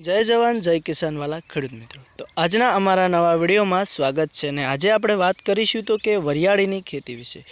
જય જવાન, જય કિસાનવાલા ખેડૂત મિત્રો. તો આજના અમારા નવા વિડીયોમાં સ્વાગત છે અને આજે આપણે વાત કરીશું તો કે વરિયાળીની ખેતી વિશે.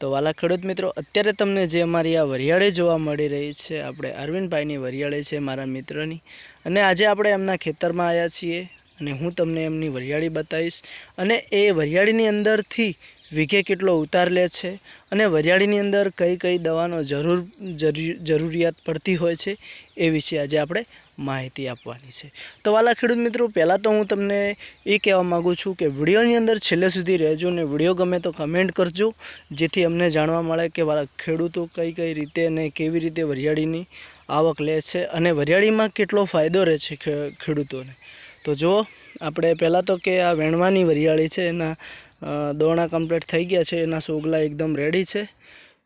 તો વાલા ખેડૂત મિત્રો, અત્યારે તમને જે અમારી આ વરિયાળી જોવા મળી રહી છે, આપણે અરવિંદભાઈની વરિયાળી છે મારા મિત્રની. અને આજે આપણે એમના ખેતરમાં આવ્યા છીએ અને હું તમને એમની વરિયાળી બતાવીશ. અને એ વરિયાળીની અંદરથી વીઘે કેટલો ઉતાર લે છે અને વરિયાળીની અંદર કઈ કઈ દવાનો જરૂર જરૂ- જરૂરિયાત પડતી હોય છે એ વિશે આજે આપણે માહિતી આપવાની છે. તો વાલા ખેડૂત મિત્રો, પહેલાં તો હું તમને એ કહેવા માગું છું કે વિડીયોની અંદર છેલ્લે સુધી રહેજો ને વીડિયો ગમે તો કમેન્ટ કરજો, જેથી અમને જાણવા મળે કે વાલા ખેડૂતો કઈ કઈ રીતે અને કેવી રીતે વરિયાળીની આવક લે છે અને વરિયાળીમાં કેટલો ફાયદો રહે છે ખેડૂતોને. તો જો આપણે પહેલાં તો કે આ વેણવાની વરિયાળી છે એના દોણા કમ્પ્લીટ થઈ ગયા છે, એના સોગલા એકદમ રેડી છે.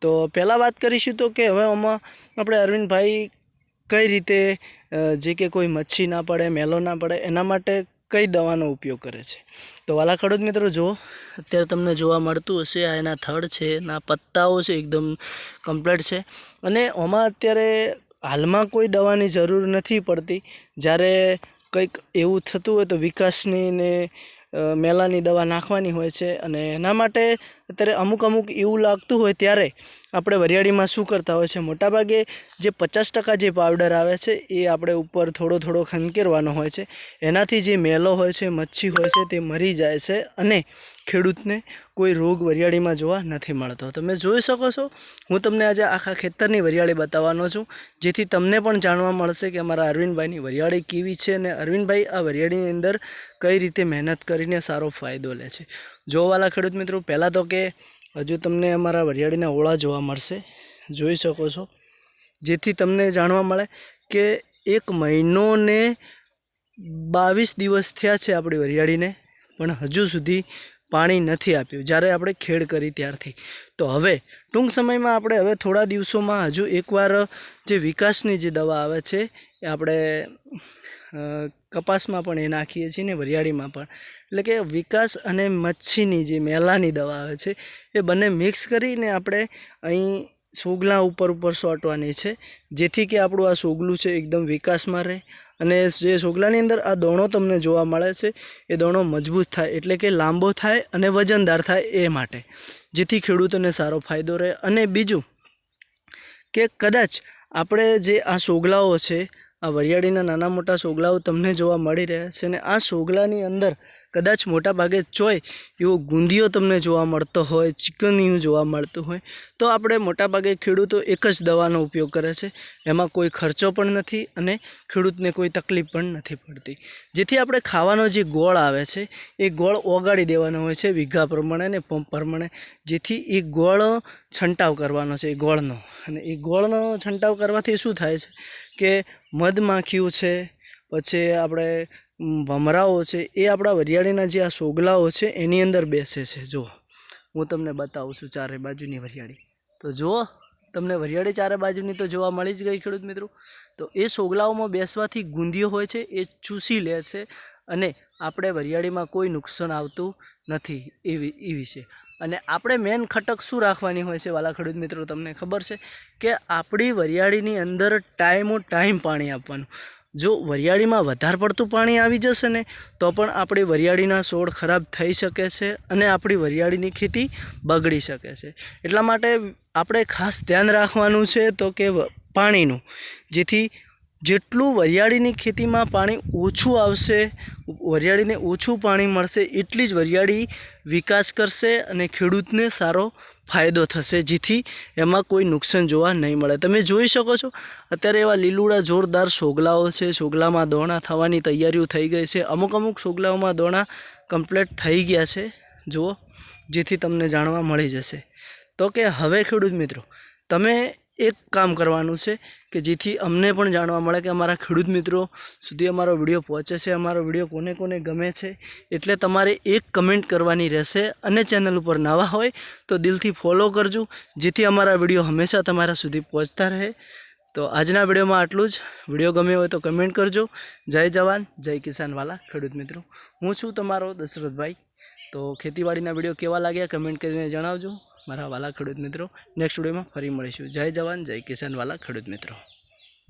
તો પહેલાં વાત કરીશું તો કે હવે આમાં આપણે અરવિંદભાઈ કઈ રીતે જે કે કોઈ મચ્છી ના પડે, મેલો ના પડે, એના માટે કઈ દવાનો ઉપયોગ કરે છે. તો વાલા ખેડૂત મિત્રો જો અત્યારે તમને જોવા મળતું હશે, આ એના થડ છે, એના પત્તાઓ છે, એકદમ કમ્પ્લીટ છે. અને આમાં અત્યારે હાલમાં કોઈ દવાની જરૂર નથી પડતી. જ્યારે કંઈક એવું થતું હોય તો વિકાસની ને મેલાની દવા નાખવાની હોય છે અને એના માટે અત્યારે અમુક અમુક એવું લાગતું હોય ત્યારે આપણે વરિયાળીમાં શું કરતા હોય છે? મોટાભાગે જે પચાસ ટકા જે પાવડર આવે છે, એ આપણે ઉપર થોડો થોડો ખંકેરવાનો હોય છે. એનાથી જે મેલો હોય છે, મચ્છી હોય છે, તે મરી જાય છે અને ખેડૂતને કોઈ રોગ વરિયાળીમાં જોવા નથી મળતો. તમે જોઈ શકો છો, હું તમને આજે આખા ખેતરની વરિયાળી બતાવવાનો છું, જેથી તમને પણ જાણવા મળશે કે અમારા અરવિંદભાઈની વરિયાળી કેવી છે અને અરવિંદભાઈ આ વરિયાળીની અંદર કઈ રીતે મહેનત કરીને સારો ફાયદો લે છે. જોવાલા ખેડૂત મિત્રો, પહેલાં તો કે હજુ તમને અમારા વરિયાળીના ઓળા જોવા મળશે. જોઈ શકો છો. જેથી તમને જાણવા મળે કે એક મહિનો ને બાવીસ દિવસ થયા છે આપણી વરિયાળીને, પણ હજુ સુધી પાણી નથી આપ્યું. જ્યારે આપણે ખેડ કરી ત્યારથી. તો હવે, ટૂંક સમયમાં આપણે હવે થોડા દિવસોમાં હજુ એકવાર જે વિકાસની જે દવા આવે છે, એ આપણે કપાસમાં પણ એ નાખીએ છીએ ને વરિયાળીમાં પણ. એટલે કે વિકાસ અને મચ્છીની જે મેલાની દવા આવે છે, એ બંને મિક્સ કરીને આપણે અહીં સોગલા ઉપર ઉપર સોંટવાની છે, જેથી કે આપણું આ સોગલું છે એકદમ વિકાસમાં રહે. અને જે સોગલાની અંદર આ દોણો તમને જોવા મળે છે, એ દોણો મજબૂત થાય, એટલે કે લાંબો થાય અને વજનદાર થાય એ માટે, જેથી ખેડૂતોને સારો ફાયદો રહે. અને બીજું કે કદાચ આપણે જે આ સોગલાઓ છે, આ વરિયાળીના નાના મોટા સોગલાઓ તમને જોવા મળી રહ્યા છે, અને આ સોગલાની અંદર કદાચ મોટાભાગે ચોય એવો ગુંદીઓ તમને જોવા મળતો હોય, ચિકનિયું જોવા મળતું હોય, તો આપણે મોટાભાગે ખેડૂતો એક જ દવાનો ઉપયોગ કરે છે. એમાં કોઈ ખર્ચો પણ નથી અને ખેડૂતને કોઈ તકલીફ પણ નથી પડતી. જેથી આપણે ખાવાનો જે ગોળ આવે છે, એ ગોળ ઓગાળી દેવાનો હોય છે વીઘા પ્રમાણે ને પંપ પ્રમાણે. જેથી એ ગોળ છંટાવ કરવાનો છે, એ ગોળનો. અને એ ગોળનો છંટાવ કરવાથી શું થાય છે કે મધમાખીઓ છે પછી આપણે ભમરાઓ છે, એ આપણા વરિયાળીના જે આ સોગલાઓ છે, એની અંદર બેસે છે. જુઓ, હું તમને બતાવું છું ચારે બાજુની વરિયાળી. તો જુઓ, તમને વરિયાળી ચારે બાજુની તો જોવા મળી જ ગઈ ખેડૂત મિત્રો. તો એ સોગલાઓમાં બેસવાથી ગુંદીઓ હોય છે, એ ચૂસી લે છે અને આપણે વરિયાળીમાં કોઈ નુકસાન આવતું નથી એવી, એ વિશે. અને આપણે મેન ખટક શું રાખવાની હોય છે વાલા ખેડૂત મિત્રો, તમને ખબર છે કે આપણી વરિયાળીની અંદર ટાઈમો ટાઈમ પાણી આપવાનું. જો વરિયાળીમાં વધારે પડતું પાણી આવી જશે ને, તો પણ આપણી વરિયાળીના છોડ ખરાબ થઈ શકે છે અને આપણી વરિયાળીની ખેતી બગડી શકે છે. એટલા માટે આપણે ખાસ ધ્યાન રાખવાનું છે તો કે પાણીનું. જેથી જેટલું વરિયાળીની ખેતીમાં પાણી ઓછું આવશે, વરિયાળીને ઓછું પાણી મળશે, એટલી જ વરિયાળી વિકાસ કરશે અને ખેડૂતને સારો ફાયદો થશે, જેથી એમાં કોઈ નુકસાન જોવા નહીં મળે. તમે જોઈ શકો છો, અત્યારે એવા લીલુડા જોરદાર સોગલાઓ છે. સોગલામાં દોણા થવાની તૈયારીઓ થઈ ગઈ છે. અમુક અમુક સોગલાઓમાં દોણા કમ્પ્લીટ થઈ ગયા છે. જુઓ, જેથી તમને જાણવા મળી જશે. તો કે હવે ખેડૂત મિત્રો, તમે એક કામ કરવાનું છે કે જેથી અમને પણ જાણવા મળે કે અમારા ખેડૂત મિત્રો સુધી અમારો વીડિયો પહોંચે છે, અમારો વીડિયો કોને કોને ગમે છે. એટલે તમારે એક કમેન્ટ કરવાની રહેશે અને ચેનલ ઉપર નવા હોય તો દિલથી ફોલો કરજો, જેથી અમારા વીડિયો હંમેશા તમારા સુધી પહોંચતા રહે. તો આજના વિડીયોમાં આટલું જ. વીડિયો ગમ્યો હોય તો કમેન્ટ કરજો. જય જવાન, જય કિસાનવાલા ખેડૂત મિત્રો. હું છું તમારો દશરથભાઈ તો ખેતીવાડીના વીડિયો કેવા લાગ્યા કમેન્ટ કરીને જણાવજો. મારા વાલા ખેડૂત મિત્રો નેક્સ્ટ વિડીયોમાં ફરી મળીશું. જય જવાન, જય કિસાન વાલા ખેડૂત મિત્રો.